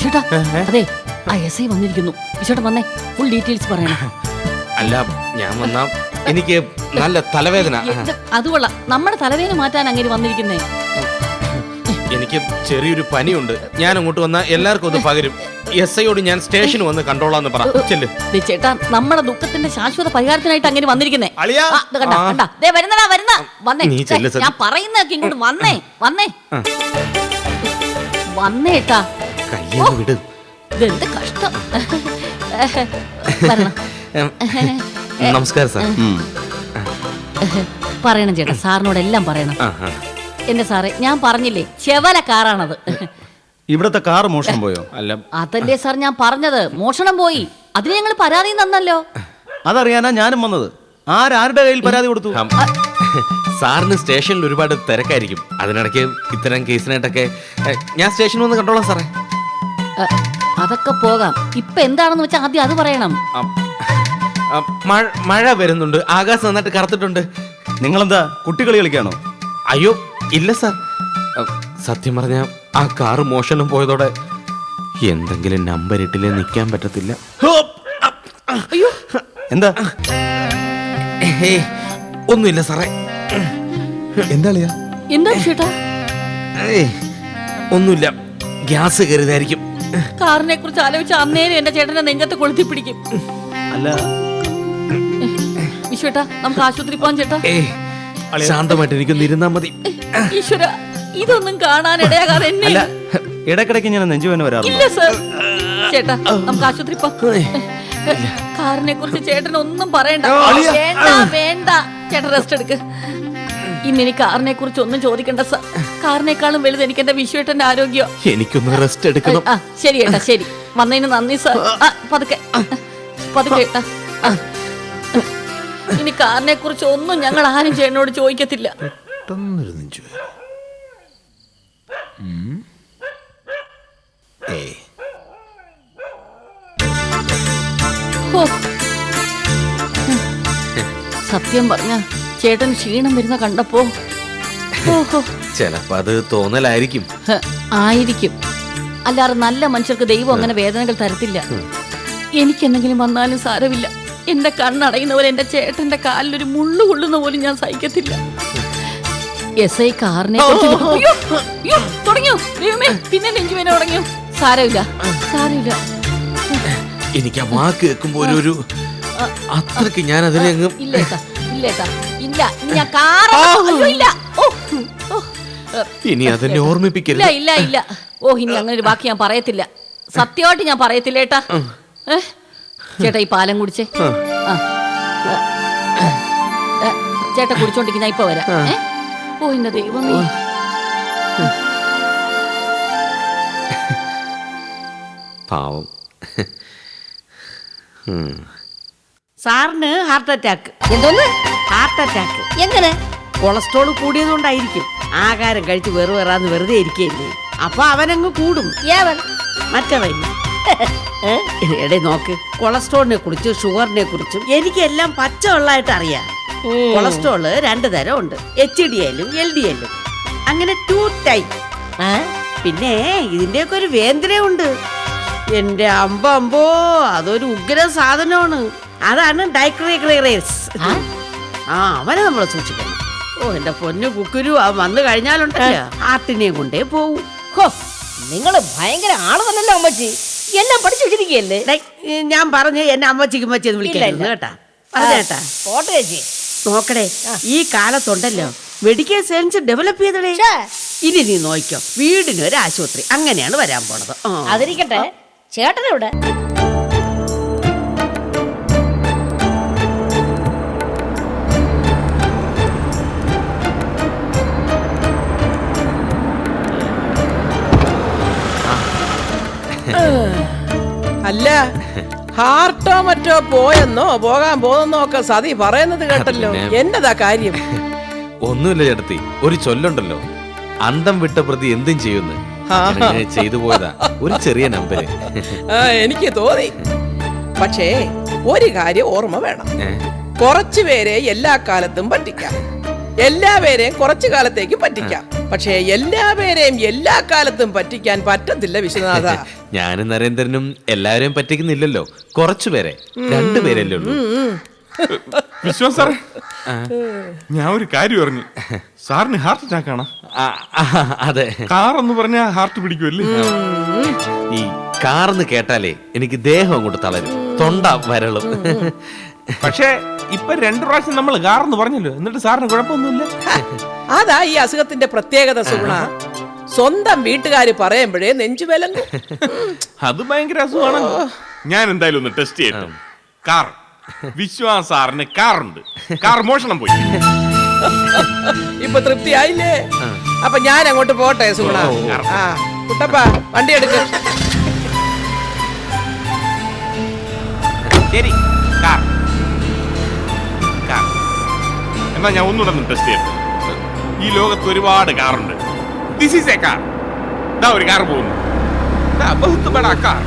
വിശേട്ടാ അതെ ആ S I വന്നിരിക്കുന്നു. ചേട്ടൻ വന്നേ ഫുൾ ഡീറ്റെയിൽസ് പറയണം. അല്ല ഞാൻ വന്നാ എനിക്ക് നല്ല തലവേദന. അതുകൊള്ള അത് നമ്മുടെ തലവേദന മാറ്റാൻ അങ്ങനെ വന്നിരിക്കുന്നേ. എനിക്ക് ചെറിയൊരു പനിയുണ്ട്. ഞാൻ അങ്ങോട്ട് വന്നാൽ എല്ലാവർക്കും ഒന്ന് പകരും. എസ് ഐയോട് ഞാൻ സ്റ്റേഷനിൽ വന്ന് കണ്ടോളാന്ന് പറ. ചെല്ല്. ചേട്ടാ നമ്മുടെ ദുഃഖത്തിന്റെ ശാശ്വത പരിഹാരത്തിനായിട്ട് അങ്ങനെ വന്നിരിക്കുന്നേ. വരുന്നടാ വരുന്ന. വന്നേ. ഞാൻ പറയുന്നതൊക്കെ ഇങ്ങോട്ട് വന്നേ വന്നേ. വന്നേട്ടാ കയ്യൊന്ന് വിട്. ഇതെന്ത് കഷ്ടം? നമസ്കാരം സാർ. പറയണം ചേട്ടാ സാറിനോട് എല്ലാം പറയണം. എന്റെ സാറേ ഞാൻ പറഞ്ഞില്ലേ ചെവല കാറാണത്. ഇവിടത്തെ കാർ മോഷണം പോയോ? അല്ല. അതല്ലേ സാർ ഞാൻ പറഞ്ഞത് മോഷണം പോയി. അതിന് ഞങ്ങൾ പരാതി തന്നല്ലോ. അതറിയാനാ ഞാനും വന്നത്. ആരാരുടെ കയ്യിൽ പരാതി കൊടുത്തു. സാറിന് സ്റ്റേഷനിൽ ഒരുപാട് തിരക്കായിരിക്കും. അതിനിടയ്ക്ക് ഇത്തരം കേസിനായിട്ടൊക്കെ ഞാൻ സ്റ്റേഷനിൽ വന്ന് കണ്ടോളാം സാറേ. അതൊക്കെ പോകാം. ഇപ്പൊ എന്താണെന്ന് വെച്ചാൽ ആദ്യം അത് പറയണം. മഴ മഴ വരുന്നുണ്ട്. ആകാശം നന്നായിട്ട് കറുത്തിട്ടുണ്ട്. നിങ്ങളെന്താ കുട്ടികളി കളിക്കാണോ? അയ്യോ ഇല്ല സാർ. സത്യം പറഞ്ഞ ആ കാറ് മോഷണം പോയതോടെ എന്തെങ്കിലും നമ്പർ ഇട്ടില്ലേ നിൽക്കാൻ പറ്റത്തില്ല. അയ്യോ. എന്താ? ഒന്നുമില്ല സാറേ. എന്താ എന്താ ചേട്ടാ? ഒന്നുമില്ല. ഗ്യാസ് കയറിയതായിരിക്കും കാറിനെ കുറിച്ച് ആലോചിച്ച് അന്നേരം എന്റെ ചേട്ടനെ നെഞ്ചത്ത് കൊളുത്തി പിടിക്കും. അല്ല. വിശ്വേട്ടാ നമുക്ക് ആശുപത്രി പോവാൻ ചേട്ടാ. ശാന്തമായിട്ട് എനിക്ക് ഇരുന്നാ മതി. ഈശ്വര ഇതൊന്നും കാണാൻ ഇടയാകാതെ എന്നെ അല്ല ഇടക്കിടയ്ക്ക് ഞാൻ നെഞ്ചുവേന വരാറുണ്ടോ? ഇല്ല സർ. ചേട്ടാ നമുക്ക് ആശുപത്രി കാറിനെ കുറിച്ച് ചേട്ടൻ ഒന്നും പറയണ്ട. വേണ്ട വേണ്ട. ചേട്ടൻ റെസ്റ്റ് എടുക്ക്. ഇന്ന് എനിക്ക് കാറിനെ കുറിച്ച് ഒന്നും ചോദിക്കണ്ട സർ. കാറിനേക്കാളും വലുത് എനിക്ക് എന്റെ വിശ്വേട്ടന്റെ ആരോഗ്യം. എനിക്കൊന്ന് റെസ്റ്റ് എടുക്കണം. ആ ശരി ഏട്ടാ ശരി. വന്നതിന് നന്ദി സാർ. ആ. പതുക്കെ. പതുക്കെ ഏട്ടാ. ആ. ഇനി കാറിനെ കുറിച്ച് ഒന്നും ഞങ്ങൾ ആരും ചേട്ടനോട് ചോദിക്കത്തില്ല. പെട്ടെന്നൊരു ഹോ. സത്യം പറഞ്ഞ ചേട്ടൻ ക്ഷീണം വരുന്ന കണ്ടപ്പോ ചിലപ്പോ അത് തോന്നലായിരിക്കും. ആയിരിക്കും. അല്ലാതെ നല്ല മനുഷ്യർക്ക് ദൈവം അങ്ങനെ വേദനകൾ തരത്തില്ല. എനിക്കെന്തെങ്കിലും വന്നാലും സാരമില്ല. എന്റെ കണ്ണടയുന്ന പോലെ എന്റെ ചേട്ടന്റെ കാലിലൊരു മുള്ളു കൊള്ളുന്ന പോലും ഞാൻ സഹിക്കത്തില്ല. എസ് ഐ കാറിനെ തുടങ്ങിയോ? ദൈവമേ പിന്നെ നെഞ്ചുവേന തുടങ്ങിയോ? സാരമില്ല. സാരമില്ല. എനിക്ക് ആ വാക്ക് കേൾക്കുമ്പോ ഒരു അത്രയ്ക്ക് ഞാൻ അതിനെ അങ്ങ് ഇല്ല ഏട്ടാ ഇല്ല ഞാൻ കാർ അയ്യോ ഇല്ല. ഓ ഓ. ഏ, ഇനി അതിനെ ഇല്ല ഓർമ്മിപ്പിക്കരുത്. ഇല്ല ഇല്ല. ഓ ഇനി അങ്ങനെ ഒരു ബാക്കി ഞാൻ പറയത്തില്ല. സത്യമായിട്ട് ഞാൻ പറയത്തില്ല ഏട്ടാ. ഏ? ചേട്ടാ ഈ പാലം കുടിച്ചേ. ആ. ഏ, ഏ, ചേട്ടാ കുടിച്ചോണ്ടിരിക്കുന്ന ഇപ്പൊ വരാം. ഏ? ഓ എന്റെ ദൈവമേ. പാവം. സാറിന് ഹാർട്ട് അറ്റാക്ക്. എന്തോന്ന്? Heart attack. എങ്ങനെ? കൊളസ്ട്രോൾ കൂടിയതുകൊണ്ടായിരിക്കും. ആഹാരം കഴിച്ച് വെറു വെറാന്ന് വെറുതെ ഇരിക്കയില്ലേ അപ്പൊ അവനങ്ങ് കൂടും. ഏവൻ? മറ്റവൻ. എടേ നോക്ക്. കൊളസ്ട്രോളിനെ കുറിച്ചും ഷുഗറിനെ കുറിച്ചും എനിക്കെല്ലാം പച്ചവെള്ളമായിട്ട് അറിയാം. കൊളസ്ട്രോൾ രണ്ട് തരം ഉണ്ട്. എച്ച് ഡി എല്ലും എൽ ഡി എല്ലും അങ്ങനെ ടു ടൈപ്പ് പിന്നെ ഇതിന്റെയൊക്കെ ഒരു വേന്ദ്ര ഉണ്ട് എന്റെ അമ്പോ അമ്പോ അതൊരു ഉഗ്ര സാധനമാണ്. അതാണ് ഡൈക്രീസ് ആ അവനെ നമ്മൾ സൂക്ഷിക്കണം. ഓ എന്റെ പൊന്നു കുക്കുരു അവൻ വന്നു കഴിഞ്ഞാലുണ്ടല്ലോ? ആട്ടിനെയും കൊണ്ടേ പോവും. നിങ്ങൾ ഭയങ്കര ആൾ തന്നല്ലോ അമ്മച്ചി? എല്ലാം പഠിച്ചു വെച്ചിരിക്കുകയല്ലേ? ഞാൻ പറഞ്ഞു എന്നെ അമ്മച്ചിക്ക് അമ്മച്ചി എന്ന് വിളിക്കായിരുന്നു ഇല്ല. കേട്ടാ. പറഞ്ഞേട്ടാ പോട്ടെ ചേച്ചി. നോക്കടേ ഈ കാലത്തുണ്ടല്ലോ മെഡിക്കൽ സയൻസ് ഡെവലപ്പ് ചെയ്തടേ. ഇനി നീ നോക്കിയോ വീടിന് ഒരു ആശുപത്രി അങ്ങനെയാണ് വരാൻ പോണത്. അതിരിക്കട്ടെ. ചേട്ടനെവിടെ? അല്ല ഹാർട്ടോ മറ്റോ പോയെന്നോ പോകാൻ പോകുന്നോ ഒക്കെ സതി പറയുന്നത് കേട്ടല്ലോ. എന്നതാ കാര്യം? ഒന്നുമില്ല ചേട്ടത്തി ഒരു ചൊല്ലുണ്ടല്ലോ. അന്തം വിട്ട പ്രതി എന്തും ചെയ്യുന്നു. ചെയ്തു പോയതാ. ഒരു ചെറിയ നമ്പര്. ആ എനിക്ക് തോന്നി. പക്ഷേ ഒരു കാര്യം ഓർമ്മ വേണം? കുറച്ചു പേരെ എല്ലാ കാലത്തും പറ്റിക്കാം. എല്ലാ പേരെയും കുറച്ചു കാലത്തേക്ക് പറ്റിക്കാം. പക്ഷേ എല്ലാ പേരെയും എല്ലാ കാലത്തും പറ്റിക്കാൻ പറ്റത്തില്ല വിശ്വനാഥ. ഞാനും നരേന്ദ്രനും എല്ലാവരെയും പറ്റിക്കുന്നില്ലല്ലോ. കുറച്ചുപേരെ രണ്ടുപേരല്ലേ ഉള്ളൂ. വിശ്വാസ് സാറേ ഞാൻ ഒരു കാര്യം അറിഞ്ഞു. സാറിന് ഹാർട്ട് അറ്റാക്ക് ആണ്? അതെ. കാർ എന്ന് പറഞ്ഞാൽ ഹാർട്ട് പിടിക്കുമല്ലേ ഈ കാർന്ന് കേട്ടാലേ എനിക്ക് ദേഹം അങ്ങോട്ട് തളരും. തൊണ്ട വരളും. പക്ഷേ ഇപ്പൊ രണ്ടു പ്രാവശ്യം നമ്മൾ കാർ എന്ന് പറഞ്ഞല്ലോ. എന്നിട്ട് സാറിന് കുഴപ്പമൊന്നുമില്ല? അതാ ഈ അസുഖത്തിന്റെ പ്രത്യേകത സുഗുണ. സ്വന്തം വീട്ടുകാര് പറയുമ്പോഴേ നെഞ്ചു വിലങ്ങും. അത് ഭയങ്കര അസുഖമാണ് ഞാൻ എന്തായാലും ഒന്ന് ടെസ്റ്റ് ചെയ്യട്ടെ. കാർ. വിശ്വാസ് സാറിന് കാറുണ്ട്. കാർ മോഷണം പോയി. ഇപ്പൊ തൃപ്തിയായില്ലേ? അപ്പൊ ഞാൻ അങ്ങോട്ട് പോട്ടെ സുഗുണ. ആ കുട്ടപ്പ വണ്ടി എടുക്ക. ശരി കാർ. കാർ. എന്നാ ഞാൻ ഒന്നുകൂടെ ഒന്ന് ടെസ്റ്റ് ചെയ്യട്ടെ. ഈ ലോകത്ത് ഒരുപാട് കാറുണ്ട്. ദിസ് ഈസ് എ കാർ ദാ ഒരു കാർ പോകുന്നു. ബഹുത്ത് ബഡാ കാർ.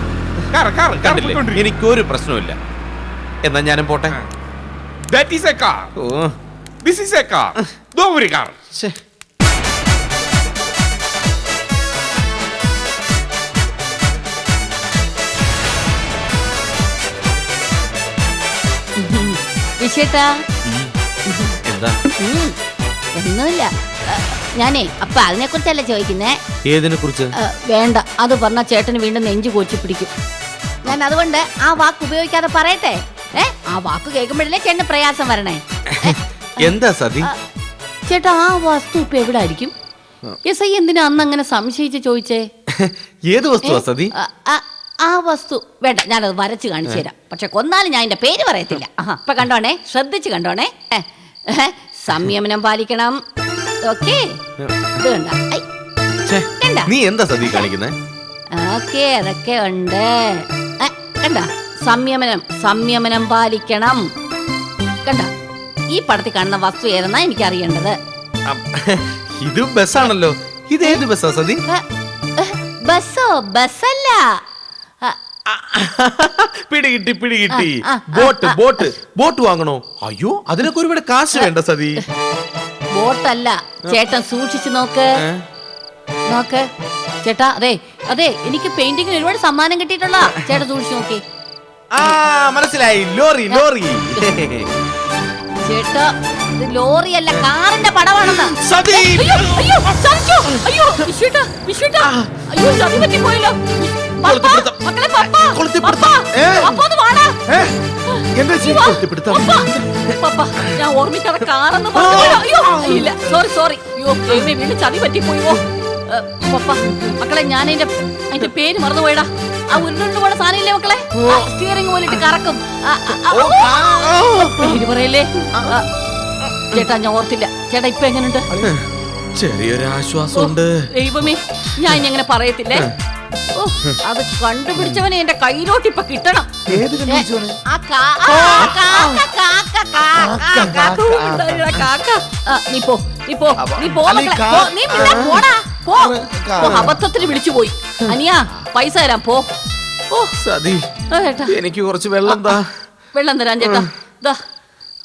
കാർ കാർ കണ്ടില്ലേ? എനിക്കൊരു പ്രശ്നമില്ല എന്നാ ഞാനും പോട്ടെ? That is a car oh. This is a car ദോ ഒരു കാർ. ശ്ശേ. വിശേട്ടാ. എന്താ? ഒന്നുമില്ല. ഞാനേ അപ്പൊ അതിനെ കുറിച്ചല്ല ചോദിക്കുന്നേ? ഏതിനെ കുറിച്ച് വേണ്ട. അത് പറഞ്ഞ ചേട്ടന് വീണ്ടും നെഞ്ചു കോച്ചി പിടിക്കും. ഞാൻ അതുകൊണ്ട് ആ വാക്ക് ഉപയോഗിക്കാതെ പറയട്ടെ? ഏ ആ വാക്ക് കേൾക്കുമ്പോഴല്ലേ ചേട്ടന് പ്രയാസം വരണേ? എന്താ സതി? ചേട്ടാ ആ വസ്തു ഇപ്പൊ എവിടെ ആയിരിക്കും എസ് ഐ എന്തിനാ അന്ന് അങ്ങനെ സംശയിച്ച് ചോദിച്ചേ? ഏത് വസ്തു സതി? ആ, ആ, ആ വസ്തു. വേണ്ട ഞാനത് വരച്ച് കാണിച്ചു തരാം. പക്ഷെ കൊന്നാലും ഞാൻ എന്റെ പേര് പറയത്തില്ല. ആഹാ, ഇപ്പൊ കണ്ടോണേ? ശ്രദ്ധിച്ച് കണ്ടോണേ? ഏ, ഏ, സംയമനം പാലിക്കണം. ഓക്കെ ഇത് കണ്ട ഐ, ഛേ, കണ്ട? നീ എന്താ സതി കാണിക്കുന്നേ? ഓക്കേ അതൊക്കെ ഉണ്ട്. കണ്ട? സംയമനം സംയമനം പാലിക്കണം. കണ്ട? ഈ പടത്തിൽ കാണുന്ന വസ്തു ഏതെന്നാ എനിക്ക് അറിയേണ്ടത് ഇത് ബസ്സാണല്ലോ. ഇത് ഏത് ബസ്സാ സതി? ബസ്സോ? ബസ്സല്ല. ആ, പിടികിട്ടി പിടികിട്ടി. ആ, ആ, ബോട്ട് ബോട്ട്. ബോട്ട് വാങ്ങണോ? അയ്യോ അതിനൊക്കെ ഒരുപാട് കാശ് വേണ്ട സതി. ബോട്ടല്ല. ചേട്ടൻ സൂക്ഷിച്ചു നോക്ക്. നോക്ക്. ചേട്ടാ അതെ അതെ എനിക്ക് പെയിന്റിങ്ങിന് ഒരുപാട് സമ്മാനം കിട്ടിയിട്ടുള്ള. ചേട്ടൻ സൂക്ഷിച്ചു നോക്കി. ആ മനസ്സിലായി. Lorry lorry. ചേട്ടാ ഇത് ലോറിയല്ല കാറിന്റെ പടമാണെന്ന് സതി അയ്യോ അയ്യോ അയ്യോ വിശ്വേട്ടാ വിശ്വേട്ടാ അയ്യോ ചതി പപ്പാ, കൊളുത്തിപ്പിടുത്തം. ഞാൻ ഓർമ്മിക്കാതെ കാറെന്ന് ഇല്ല സോറി സോറി അയ്യോ ദൈവമേ വീണ്ടും ചതി പറ്റിപ്പോയോ ഏ, പപ്പ മക്കളെ ഞാൻ അതിന്റെ അതിന്റെ പേര് മറന്നുപോയടാ ആ ഉരുണ്ടുകൊണ്ട് പോണ സാധനം മക്കളെ? സ്റ്റിയറിംഗ് പോലിട്ട് കറക്കും. പേര് പറയല്ലേ? ചേട്ടാ ഞാൻ ഓർത്തില്ല. ചേട്ടാ ഇപ്പൊ എങ്ങനെയുണ്ട് ചെറിയൊരു ആശ്വാസമുണ്ട് ദൈവമേ ഞാൻ ഇനി അങ്ങനെ പറയത്തില്ലേ? ഓ അത് കണ്ടുപിടിച്ചവനെ എന്റെ കയ്യിലോട്ട് ഇപ്പൊ കിട്ടണം. ഏ, ആ കാ- ആ, കാക്ക, കാക്ക, കാക്ക, കാക്ക ഉണ്ടായിരുന്ന കാക്ക. ആ, നീ പോ നീ പോ നീ പോ അല്ല, ഈ മക്കളെ. കാ- പോ, നീ പിന്നെ പോടാ. പോ. കാ- പോ, അബദ്ധത്തിന് വിളിച്ചു പോയി. അനിയാ പൈസ തരാം പോ. ഓ സതി. ആ, ചേട്ടാ. എനിക്ക് കുറച്ച് വെള്ളം താ. വെള്ളം തരാം ചേട്ടാ. ദാ.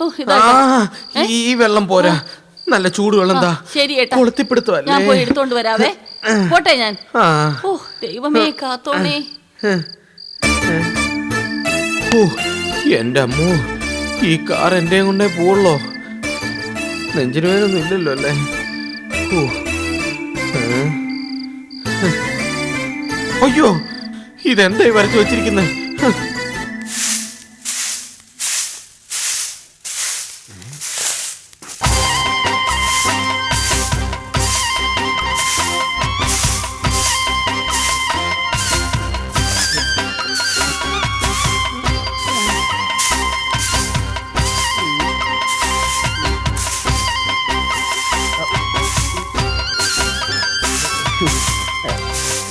ഓ ഇതാ ആ ഈ വെള്ളം പോരാ. നല്ല ചൂടുവെള്ളം താ. ശരി ഏട്ടാ കൊളുത്തിപ്പിടുത്തമല്ലേ? ഞാൻ പോയി എടുത്തോണ്ട് വരാവേ. പോട്ടെ ഞാൻ. ഓ ദൈവമേ കാത്തോണേ. ഓ, എന്റെ അമ്മോ ഈ കാർ എന്റെ കൊണ്ടേ പോവുള്ളോ? നെഞ്ചിന് വേനൊന്നും ഇല്ലല്ലോ അല്ലേ? ഓ? അയ്യോ ഇതെന്തായി വരച്ചു വെച്ചിരിക്കുന്നത്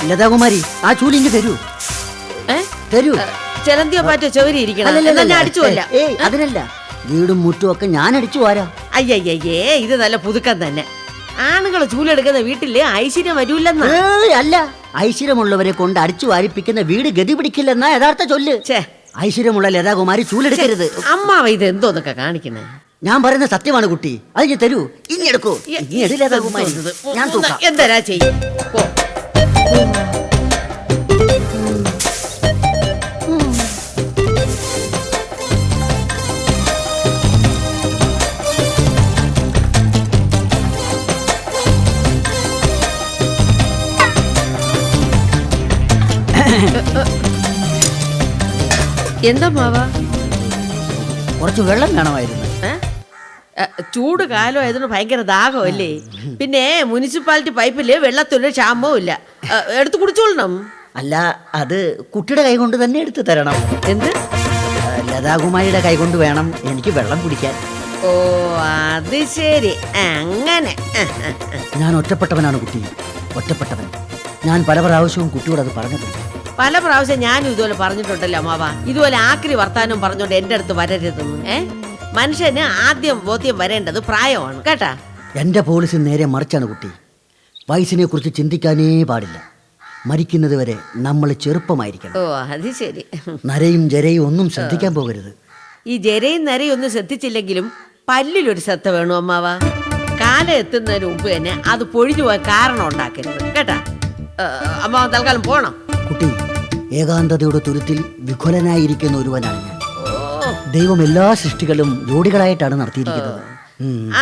ലതാകുമാരി ആ ചൂലി തരൂ. ഏ? തരൂ. ചെലന്തിയോ മാറ്റോ ചെവരി ഇരിക്കണം? അല്ലല്ലല്ല. ഞാൻ അടിച്ചു കൊല്ല. അതിനല്ല. വീടും മുറ്റും ഒക്കെ ഞാൻ അടിച്ചു വാരാം. അയ്യയ്യേ ഇത് നല്ല പുതുക്കം തന്നെ. ആണുങ്ങൾ ചൂലെടുക്കുന്ന വീട്ടിൽ ഐശ്വര്യം വരൂല്ലെന്നാ. ഏയ് അല്ല. ഐശ്വര്യമുള്ളവരെ കൊണ്ട് അടിച്ചു വാരിപ്പിക്കുന്ന വീട് ഗതി പിടിക്കില്ലെന്നാ യഥാർത്ഥ ചൊല്ല്. ഐശ്വര്യമുള്ള ലതാകുമാരി ചൂലെടുക്കരുത് അമ്മാവ ഇത് എന്തോന്നൊക്കെ കാണിക്കുന്നേ? ഞാൻ പറയുന്ന സത്യമാണ് കുട്ടി. അത് ഞാൻ തരൂ. ഇനി എടുക്കൂ. ഇനി എടുക്കൂ ഞാൻ എന്തരാ ചെയ്യും? പോ എന്താ മാവാ കുറച്ച് വെള്ളം വേണമായിരുന്നു ഏ? കാലം ആയതുകൊണ്ട് ഭയങ്കര ദാഹമല്ലേ? പിന്നെ മുനിസിപ്പാലിറ്റി പൈപ്പിൽ വെള്ളത്തിന് ക്ഷാമവും ഇല്ല. എടുത്തു കുടിച്ചോളണം. അല്ല അത് കുട്ടിയുടെ കൈ കൊണ്ട് തന്നെ എടുത്തു തരണം. എന്ത്? ലതാകുമാരിയുടെ കൈ കൊണ്ട് വേണം എനിക്ക് വെള്ളം കുടിക്കാൻ. ഓ അത് ശരി. അങ്ങനെ. ഞാൻ ഒറ്റപ്പെട്ടവനാണ് കുട്ടി. ഒറ്റപ്പെട്ടവൻ. ഞാൻ പല പ്രാവശ്യവും കുട്ടിയോട് അത് പറഞ്ഞിട്ടുണ്ട്. പല പ്രാവശ്യം ഞാനും ഇതുപോലെ പറഞ്ഞിട്ടുണ്ടല്ലോ അമ്മാവ. ഇതുപോലെ ആക്രി വർത്താനം പറഞ്ഞോണ്ട് എന്റെ അടുത്ത് വരരുതെന്ന്. ഏ? മനുഷ്യന് ആദ്യം ബോധ്യം വരേണ്ടത് പ്രായമാണ്. കേട്ടാ? എന്റെ പോളിസി നേരെ മറിച്ചാണ് കുട്ടി. വയസ്സിനെ കുറിച്ച് ചിന്തിക്കാനേ പാടില്ല. മരിക്കുന്നത് വരെ നമ്മൾ ചെറുപ്പമായിരിക്കണം. ഓ അത് ശരി. നരയും ജരയും ഒന്നും ശ്രദ്ധിക്കാൻ പോകരുത്. ഈ ജരയും നരയും ഒന്നും ശ്രദ്ധിച്ചില്ലെങ്കിലും പല്ലിലൊരു ശ്രദ്ധ വേണു അമ്മാവ? കാലം എത്തുന്നതിന് മുമ്പ് തന്നെ അത് പൊഴിഞ്ഞു പോയ കാരണം ഉണ്ടാക്കരുത്. കേട്ടാ? ഏ, അമ്മാവ തൽക്കാലം പോണം. കുട്ടി ഏകാന്തതയുടെ തുരുത്തിൽ വിഘുലനായിരിക്കുന്ന ഒരുവനാണ് ഞാൻ. ദൈവം എല്ലാ സൃഷ്ടികളും ജോഡികളായിട്ടാണ് നടത്തിയിരിക്കുന്നത്.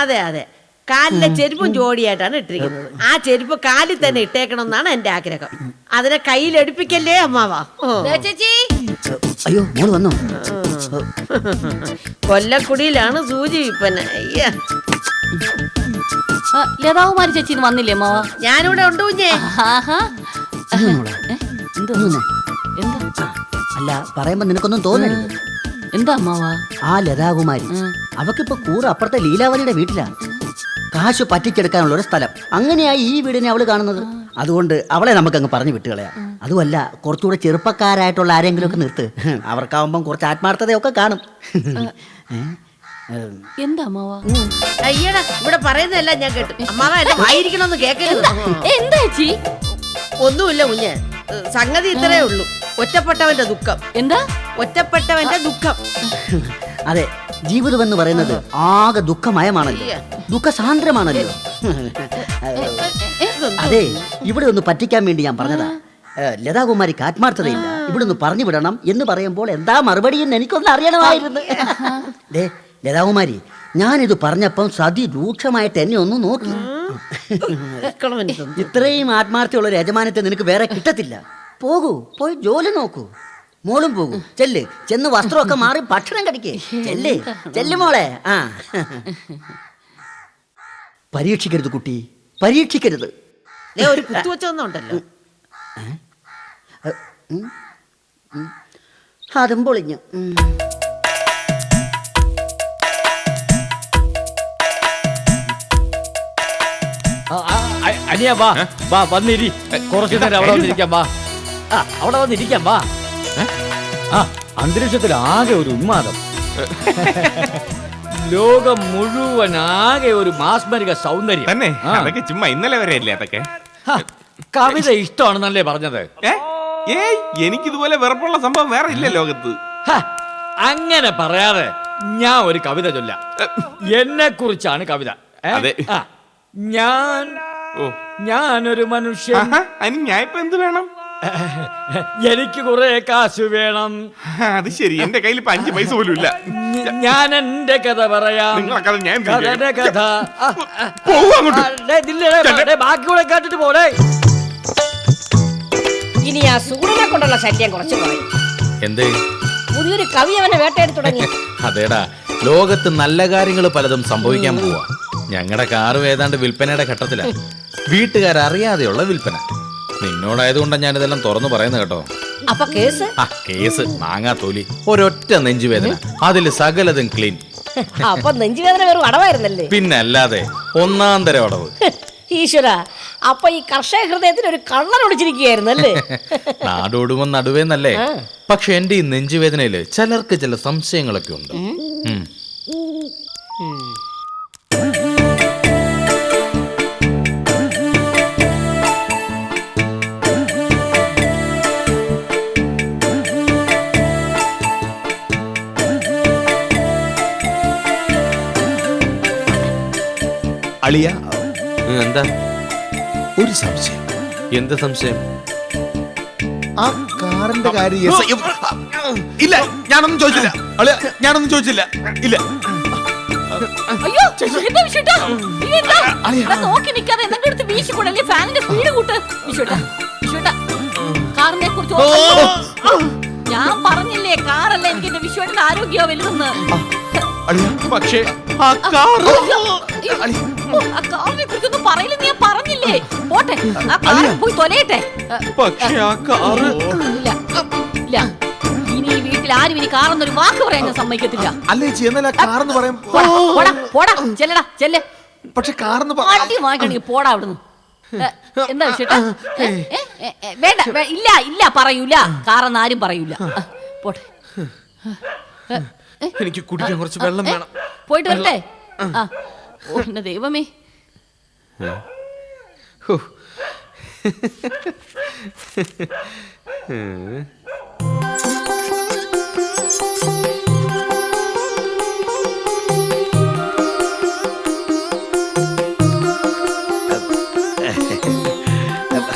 അതെ അതെ. കാലിലെ ചെരുപ്പും ജോഡിയായിട്ടാണ് ഇട്ടിരിക്കുന്നത്. ആ ചെരുപ്പ് കാലിൽ തന്നെ ഇട്ടേക്കണം എന്നാണ് എന്റെ ആഗ്രഹം. അതിനെ കയ്യിൽ എടുപ്പിക്കല്ലേ അമ്മാവാ? അയ്യോ മോൾ വന്നോ? കൊല്ലക്കുടിയിലാണ് സൂചി ആ, ലതാകുമാരി ചേച്ചി വന്നില്ലേ അമ്മാവ? ഞാനിവിടെ ഉണ്ട് കുഞ്ഞേ. അല്ല പറയുമ്പോ നിനക്കൊന്നും തോന്നരുത്. എന്താ അമ്മാവാ? ആ ലതാകുമാരി. അവക്കിപ്പോ കൂറ് അപ്പുറത്തെ ലീലാവലിയുടെ വീട്ടിലാ കാശ് പറ്റിച്ചെടുക്കാനുള്ള ഒരു സ്ഥലം. അങ്ങനെയായി ഈ വീടിനെ അവൾ കാണുന്നത്. അതുകൊണ്ട് അവളെ നമുക്ക് അങ്ങ് പറഞ്ഞു വിട്ടുകളയാ. അതുമല്ല കുറച്ചുകൂടെ ചെറുപ്പക്കാരായിട്ടുള്ള ആരെങ്കിലും ഒക്കെ നിർത്ത്. അവർക്കാവുമ്പം കുറച്ച് ആത്മാർത്ഥതയൊക്കെ കാണും. എന്താ അമ്മാവാ? അയ്യടാ ഇവിടെ പറയുന്നതെല്ലാം ഞാൻ കേട്ടു. അമ്മാവ എന്റെ വായിരിക്കണമെന്ന് കേൾക്കരുത് ഏ, എന്താ ചേച്ചി? ഒന്നുമില്ല കുഞ്ഞ്. സംഗതി ഇത്രേ ഉള്ളൂ. ഒറ്റപ്പെട്ടവന്റെ ദുഃഖം. എന്താ? ഒറ്റപ്പെട്ടവന്റെ ദുഃഖം. അതെ ജീവിതം എന്ന് പറയുന്നത് ആകെ ദുഃഖമയമാണല്ലോ. ദുഃഖസാന്ദ്രമാണല്ലോ. അതെ ഇവിടെ ഒന്ന് പറ്റിക്കാൻ വേണ്ടി ഞാൻ പറഞ്ഞതാ. ലതാകുമാരിക്ക് ആത്മാർത്ഥതയില്ല ഇവിടെ ഒന്ന് പറഞ്ഞു വിടണം എന്ന് പറയുമ്പോൾ എന്താ മറുപടി എന്ന് എനിക്കൊന്ന് അറിയണമായിരുന്നു. ദേ ലതാകുമാരി ഞാനിത് പറഞ്ഞപ്പം സതി രൂക്ഷമായിട്ട് എന്നെ ഒന്ന് നോക്കി. ഇത്രയും ആത്മാർത്ഥ്യമുള്ള ഒരു യജമാനത്തെ നിനക്ക് വേറെ കിട്ടത്തില്ല. പോകൂ പോയി ജോലി നോക്കൂ. മോളും പോകൂ. ചെല്ല്. ചെന്ന് വസ്ത്രമൊക്കെ മാറി ഭക്ഷണം കടിക്കേ ചെല്ല്. ചെല്ല് മോളെ. ആ. പരീക്ഷിക്കരുത് കുട്ടി. പരീക്ഷിക്കരുത്. ഒരു കുത്തുവച്ചൊന്നുണ്ടല്ലോ അതും പൊളിഞ്ഞു. ഉം. ആ, ആ, അനിയാ വാ. വാ വന്നിരി. കുറച്ചു നേരം അവിടെ വന്നിരിക്കാം വാ. ആ അവിടെ വന്നിരിക്കാം വാ. ആ അന്തരീക്ഷത്തിൽ ആകെ ഒരു ഉന്മാദം. ലോകം മുഴുവൻ ആകെ ഒരു മാസ്മരിക സൗന്ദര്യം. തന്നെ? ആ. അതൊക്കെ ചുമ്മാ ഇന്നലെ വരെ അല്ലേ അതൊക്കെ? ഹ, കവിത ഇഷ്ടമാണെന്നല്ലേ പറഞ്ഞത്? ഏ? ഏയ് എനിക്കിതുപോലെ വെറുപ്പുള്ള സംഭവം വേറെ ഇല്ല ലോകത്ത്. ഹ, അങ്ങനെ പറയാതെ ഞാൻ ഒരു കവിത ചൊല്ലാം. എന്നെ കുറിച്ചാണ് കവിത. ഏ? അതെ. ആ, ഞാൻ ഓ. ഞാനൊരു മനുഷ്യൻ. ആഹാ, അതിന് ഞാൻ ഇപ്പൊ എന്ത് വേണം? എനിക്ക് കുറെ കാശ് വേണം. അത് ശരി. എന്റെ കയ്യിൽ ഇപ്പൊ അഞ്ച് പൈസ പോലും ഇല്ല. ഞാൻ എന്റെ കഥ പറയാം. നിങ്ങളെ കഥ ഞാൻ എന്ത് ചെയ്യും? കഥയുടെ കഥ ആ, ആ, പോവൂ അങ്ങോട്ട്. ആ, ഡേ, ഇതില്ലേ, ഡേ, ഡേ, ബാക്കി കൂടെ കേട്ടിട്ട് പോടേ ഇനി ആ സൂര്യനെ കൊണ്ടുള്ള ശല്യം കുറച്ച് കുറയും. എന്തേ? പുതിയൊരു കവി അവനെ വേട്ടയാടി തുടങ്ങി. അതേടാ. ലോകത്ത് നല്ല കാര്യങ്ങൾ പലതും സംഭവിക്കാൻ പോവാ. ഞങ്ങളുടെ കാറും ഏതാണ്ട് വിൽപ്പനയുടെ ഘട്ടത്തിലാണ് വീട്ടുകാരറിയാതെയുള്ള വിൽപ്പന. നിന്നോടായതുകൊണ്ടാണ് ഞാനിതെല്ലാം തുറന്നു പറയുന്നത് കേട്ടോ. അപ്പൊ കേസ്? ആ കേസ്. മാങ്ങാ തൊലി. ഒരൊറ്റ നെഞ്ചുവേദന. അതിൽ സകലതും ക്ലീൻ. അപ്പൊ നെഞ്ചുവേദന വെറും അടവായിരുന്നല്ലേ? പിന്നല്ലാതെ ഒന്നാം തരം അടവ്. ഈശ്വര. അപ്പൊ ഈ കർഷക ഹൃദയത്തിന് ഒരു കള്ളൻ ഒളിച്ചിരിക്കുകയായിരുന്നു അല്ലേ? നാടോടുമോ നടുവേന്നല്ലേ? പക്ഷെ എന്റെ ഈ നെഞ്ചുവേദനയിൽ ചിലർക്ക് ചില സംശയങ്ങളൊക്കെ ഉണ്ട്. ഉം. അളിയ എന്താ? ഒരു സംശയം. എന്ത് സംശയം? ആ കാറിന്റെ കാര്യം ഇവ- ഇല്ല ഞാനൊന്നും ചോദിച്ചില്ല. അളിയ ഞാനൊന്നും ചോദിച്ചില്ല. ഇല്ല. അയ്യോ എന്താ വിഷുട്ടാ നീ എന്താ ഇവിടെ നോക്കി നിൽക്കാതെ എന്തെങ്കിലും എടുത്ത് വീശിക്കൂടല്ലേ ഫാനിന്റെ സ്പീഡ് കൂട്ട്. വിഷുട്ടാ വിഷുട്ടാ കാറിനെ കുറിച്ച് ഞാൻ പറഞ്ഞില്ലേ കാറല്ല എനിക്ക് എന്റെ വിഷുവേട്ടന്റെ ആരോഗ്യമോ വലുതെന്ന്. അളിയ പക്ഷേ ആ കാറോ കുറിച്ചൊന്നും പറയില്ല ഞാൻ പറഞ്ഞില്ലേ? പോട്ടെ ആ കാറിൽ പോയി തൊലയട്ടെ. പക്ഷേ ആ കാറ് ഇല്ല ഇല്ല ഇനി ഈ വീട്ടിൽ ആരും ഇനി കാറെന്നൊരു വാക്ക് പറയാൻ ഞാൻ സമ്മതിക്കത്തില്ല. അല്ലേ ആ കാറെന്ന് പറയാം പോടാ പോടാ പോടാ ചെല്ലടാ ചെല്ലെ. പക്ഷെ കാറെന്ന് പറ- അടി വാങ്ങിക്കണെങ്കിൽ പോടാ അവിടുന്ന്. ഏ, എന്താ ചേട്ടാ? ഏ, ഏ, ഏ, ഏ, വേണ്ട വേ- ഇല്ല ഇല്ല പറയൂല. കാറെന്ന് ആരും പറയൂല. ആ, പോട്ടെ. എനിക്ക് കുടിക്കാൻ കുറച്ച് വെള്ളം വേണം. പോയിട്ട് വരട്ടെ? ആ. ഓ ദൈവമേ ഹോ.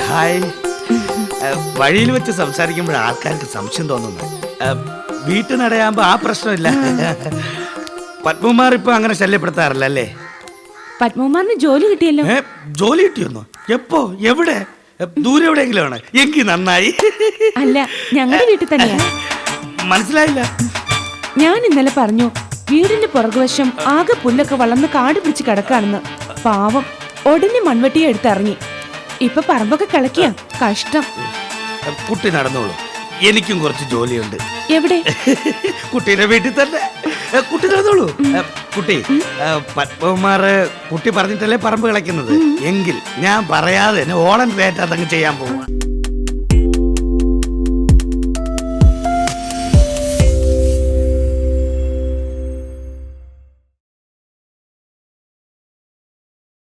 ഹായ് വഴിയിൽ വെച്ച് സംസാരിക്കുമ്പോൾ ആൾക്കാർക്ക് സംശയം തോന്നുന്നു. വീട്ടിൽ നടയാകുമ്പോൾ ആ പ്രശ്നമില്ല. പത്മകുമാർ ഇപ്പൊ അങ്ങനെ ശല്യപ്പെടുത്താറില്ല അല്ലേ? പത്മകുമാറിന് ജോലി കിട്ടിയല്ലോ. ഏ, ജോലി കിട്ടിയൊന്നോ? എപ്പോ? എവിടെ? എ, ദൂരെ എവിടെയെങ്കിലും ആണ്? എങ്കിൽ നന്നായി. അല്ല ഞങ്ങളുടെ വീട്ടിൽ തന്നെയാ. മനസ്സിലായില്ല. ഞാൻ ഇന്നലെ പറഞ്ഞു വീടിന്റെ പുറകുവശം ആകെ പുല്ലൊക്കെ വളർന്ന് കാട് പിടിച്ച് കിടക്കാണെന്ന്. പാവം ഉടനെ മൺവെട്ടിയെ എടുത്തിറങ്ങി. ഇപ്പൊ പറമ്പൊക്കെ കിളക്കിയ കഷ്ടം. എ, കുട്ടി നടന്നോളൂ. എനിക്കും കുറച്ച് ജോലിയുണ്ട്. എവിടെ? കുട്ടിയുടെ വീട്ടിൽ തന്നെ. എ, കുട്ടി നടന്നോളൂ. എ, കുട്ടി പത്മകുമാറ് കുട്ടി പറഞ്ഞിട്ടല്ലേ പറമ്പ് കളിക്കുന്നത്? എങ്കിൽ ഞാൻ പറയാതെ തന്നെ ഓണം കയറ്റാത്തങ്ങ് ചെയ്യാൻ പോവാ.